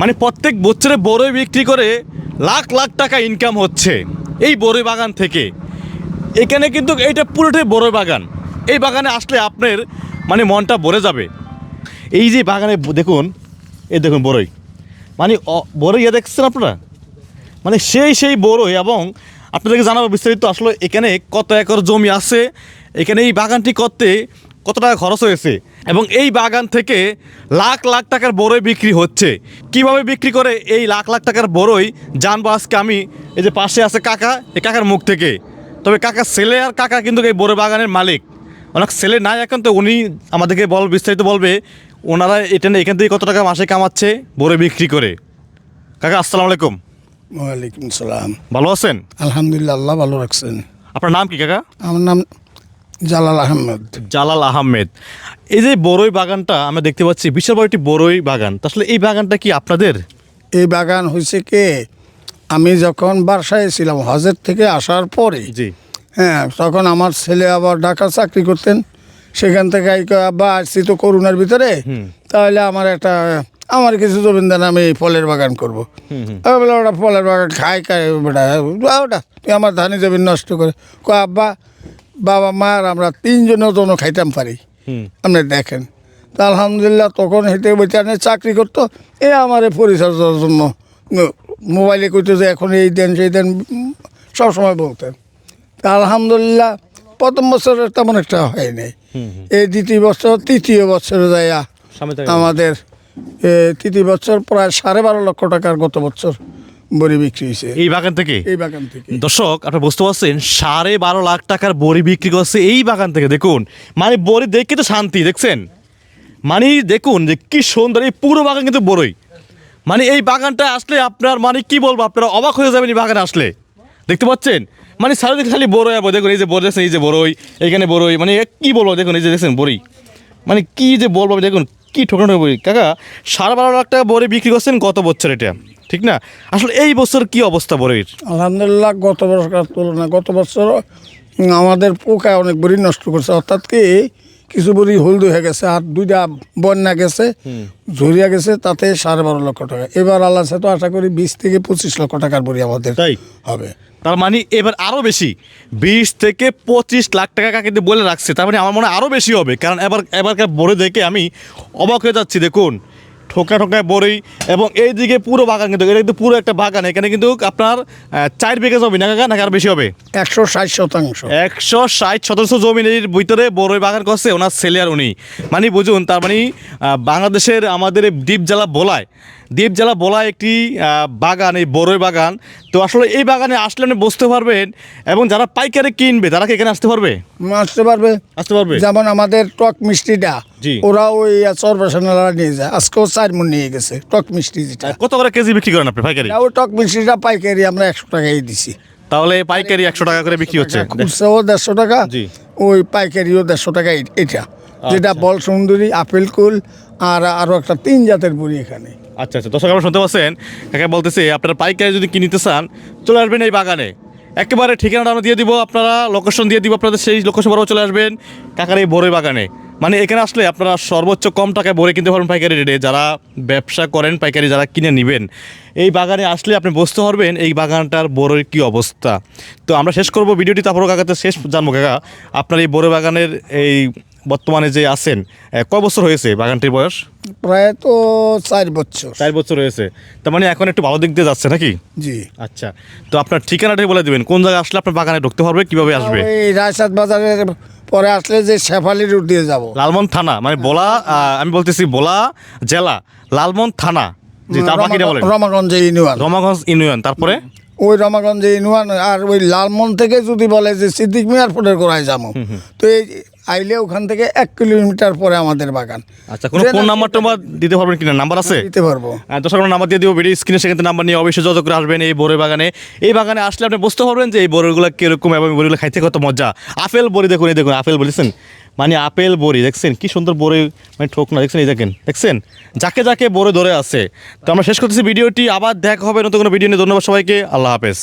মানে প্রত্যেক বছরে বড়ই বিক্রি করে লাখ লাখ টাকা ইনকাম হচ্ছে এই বড়ই বাগান থেকে। এখানে কিন্তু এইটা পুরোটাই বড়ই বাগান। এই বাগানে আসলে আপনার মানে মনটা ভরে যাবে। এই যে বাগানে দেখুন, এই দেখুন বড়ই। মানে বড়ই ইয়ে দেখছেন আপনারা? মানে সেই সেই বড়ই এবং আপনাদেরকে জানাব বিস্তারিত আসলে এখানে কত একর জমি আছে, এখানে এই বাগানটি করতে কত টাকা খরচ হয়েছে? এবং এই বাগান থেকে লাখ লাখ টাকার বড়ই বিক্রি হচ্ছে। কীভাবে বিক্রি করে এই লাখ লাখ টাকার বড়ই? জানব আজকে আমি। এই যে পাশে আছে কাকা এই কাকার মুখ থেকে। তবে কাকা ছেলে আর কাকা কিন্তু এই বড়ই বাগানের মালিক। অনেক ছেলে নাই এখন তো উনি আমাদেরকে বল বিস্তারিত বলবে ওনারা এটা এখান থেকে কত টাকা মাসে কামাচ্ছে বড়ই বিক্রি করে। কাকা আসসালামু আলাইকুম। ওয়ালাইকুম সালাম। ভালো আছেন? আলহামদুলিল্লাহ আল্লাহ ভালো রাখছেন। আপনার নাম কি কাকা? আমার নাম জালাল আহমেদ। জালাল আহমেদ। এই যে বড়ই বাগানটা আমরা দেখতে পাচ্ছি বিশাল বড় একটি বড়ই বাগান। আসলে এই বাগানটা কি আপনাদের? এই বাগান হয়েছে কে? আমি যখন বাসায় ছিলাম হজের থেকে আসার পরে জি। হ্যাঁ তখন আমার ছেলে আবার ঢাকা চাকরি করতেন। সেখান থেকে আব্বা আসছি তো করোনার ভিতরে। তাহলে আমার একটা আমার কিছু জমিন দেন আমি এই ফলের বাগান করব। আমি বলে ওটা ফলের বাগান খাই খাই ওটা তুই আমার ধানি জমিন নষ্ট করে। কয় আব্বা বাবা মার আমরা তিনজনের জন্য খাইতাম পারি। আপনি দেখেন। তা আলহামদুলিল্লাহ তখন হেঁটে বৈঠানে চাকরি করতো। এ আমার এই পরিচর্যার জন্য। মোবাইলে কইতো যে এখন এই দেন সেই দেন সবসময় বলতেন। তা আলহামদুলিল্লাহ প্রথম বছর তেমন একটা হয় নাই। এই দ্বিতীয় বছর তৃতীয় বছরে যাইয়া আমাদের এ, তৃতীয় বছর প্রায় সাড়ে বারো লক্ষ টাকার গত বছর বড়ি বিক্রি হয়েছে এই বাগান থেকে? এই বাগান থেকে। দর্শক আপনারা বুঝতে পারছেন সাড়ে বারো লাখ টাকার বড়ি বিক্রি করছে এই বাগান থেকে দেখুন। মানে বড়ি দেখে তো শান্তি দেখছেন? মানে দেখুন যে কি সুন্দর এই পুরো বাগান কিন্তু বড়ই। মানে এই বাগানটা আসলে আপনার মানে কি বলব আপনারা অবাক হয়ে যাবেন এই বাগানে আসলে। দেখতে পাচ্ছেন? মানে সারাদিন খালি বড়ই দেখুন এই যে বড় দেখছেন এই যে বড়ই এখানে বড়ই। মানে কি বলব দেখুন এই যে দেখছেন বড়ি মানে কি যে বলব দেখুন, কি ঠকাঠোক বলি। কাকা, সাড়ে বারো লাখ টাকা বড়ি বিক্রি করছেন গত বছর এটা, ঠিক না? আসলে এই বছর কি অবস্থা বড়ির? আলহামদুলিল্লাহ, গত বছর তুলনা গত বছর আমাদের পোকা অনেক বড়ি নষ্ট করছে। অর্থাৎ কি কিছু বড়ি হলদু হয়ে গেছে আর দুইটা বন্যা গেছে ঝরিয়া গেছে তাতে সাড়ে বারো লক্ষ টাকা। এবার আল্লাহ সাথে তো আশা করি বিশ থেকে পঁচিশ লক্ষ টাকার বড়ি আমাদের তাই? হবে। তার মানে এবার আরও বেশি। বিশ থেকে পঁচিশ লাখ টাকা কিন্তু বলে রাখছে তার মানে আমার মনে হয় আরও বেশি হবে। কারণ এবার এবারকার বলে দেখে আমি অবাক হয়ে যাচ্ছি দেখুন। ঠোকা ঠোকায় বড়ি এবং এইদিকে পুরো বাগান কিন্তু এটা কিন্তু পুরো একটা বাগান। এখানে কিন্তু আপনার চার বিঘা জমি না কাকা নাকি আর বেশি হবে? একশো ষাট শতাংশ। একশো ষাট শতাংশ জমির ভিতরে বড়ই বাগান করছে ওনার ছেলে আর উনি। মানে বুঝুন তার মানে বাংলাদেশের আমাদের এই দ্বীপ জেলা বলায় দ্বীপ জেলা বলায় একটি বাগান এই বড়ই বাগান। তো আসলে এই বাগানে আসলে আপনি বসতে পারবেন এবং যারা পাইকারি কিনবে তারা কি এখানে আসতে পারবে? আসতে পারবে। আসতে পারবে? যেমন আমাদের টক মিষ্টিটা ওরা ওই চরবেশনারা নিয়ে যায়। আজকেও চার মন নিয়ে গেছে টক মিষ্টি যেটা। কত করে কেজি বিক্রি করেন আপনি পাইকারি? ওই টক মিষ্টিটা পাইকারি আমরা একশো টাকাই দিছি। তাহলে পাইকারি একশো টাকা করে বিক্রি হচ্ছে। খুচরাও দেড়শো টাকা ওই পাইকারিও দেড়শো টাকা এটা যেটা বল সুন্দরী আপেল কুল আর আরও একটা তিন জাতের বড়ি এখানে। আচ্ছা আচ্ছা। দর্শক আপনারা শুনতে পাচ্ছেন? কাকা বলতেছে আপনারা পাইকারি যদি কিনতে চান চলে আসবেন এই বাগানে। একেবারে ঠিকানাটা আমরা দিয়ে দিব আপনারা লোকেশন দিয়ে দিব আপনাদের সেই লোকেশন বরাবর চলে আসবেন কাকার এই বড়ই বাগানে। মানে এখানে আসলে আপনারা সর্বোচ্চ কম টাকায় বড়ি কিনতে পারবেন পাইকারি রেটে যারা ব্যবসা করেন পাইকারি যারা কিনে নেবেন এই বাগানে আসলে আপনি বুঝতে পারবেন এই বাগানটার বড়ের কি অবস্থা। তো আমরা শেষ করব ভিডিওটি তারপর কাকাতে শেষ জানব কাকা। আপনার এই বড় বাগানের এই বর্তমানে যে আছেন কয় বছর হয়েছে বাগানটির বয়স? প্রায় তো চার বছর। চার বছর হয়েছে। তার মানে এখন একটু ভালো দিক দিয়ে যাচ্ছে নাকি? জি। আচ্ছা তো আপনার ঠিকানাটাই বলে দিবেন। কোন জায়গায় আসলে আপনার বাগানে ঢুকতে পারবে কীভাবে আসবে? এই রায়সাদ বাজারের পরে আসলে যে শেফালি রুট দিয়ে যাব। লালমন থানা মানে বলা আমি বলতেছি বলা জেলা লালমন থানা জি তার বাকিটা বলেন। রমাগঞ্জ ইউনিয়ন। রমাগঞ্জ ইউনিয়ন তারপরে? ওই রমাগঞ্জ ইউনিয়ন আর ওই লালমন থেকে যদি বলে যে সিদ্দিক মিয়ার মিয়ারপুরের গোড়ায় যাব। তো এই আইলে ওখান থেকে এক কিলোমিটার পরে আমাদের বাগান। আচ্ছা কোনো ফোন নাম্বার টাম্বার দিতে পারবেন কিনা? নাম্বার আছে? দিতে পারব। আহ, দর্শক আমরা নাম্বার দিয়ে দিব ভিডিও স্ক্রিনে সেখান থেকে নাম্বার নিয়ে অবশ্যই যোগাযোগ করে আসবেন এই বড়ি বাগানে। এই বাগানে আসলে আপনি বুঝতে পারবেন যে এই বড়িগুলো কীরকম এবং এই বড়িগুলো খাইতে কত মজা। আপেল বড়ি দেখুন এই দেখুন আপেল বলেছেন মানে আপেল বড়ি দেখছেন? কি সুন্দর বড়ি মানে ঠোক না দেখছেন? এই দেখেন দেখছেন? যাকে যাকে বড়ি ধরে আছে। তো আমরা শেষ করতেছি ভিডিওটি আবার দেখা হবে নতুন কোনো ভিডিও নিয়ে। ধন্যবাদ সবাইকে আল্লাহ হাফেজ।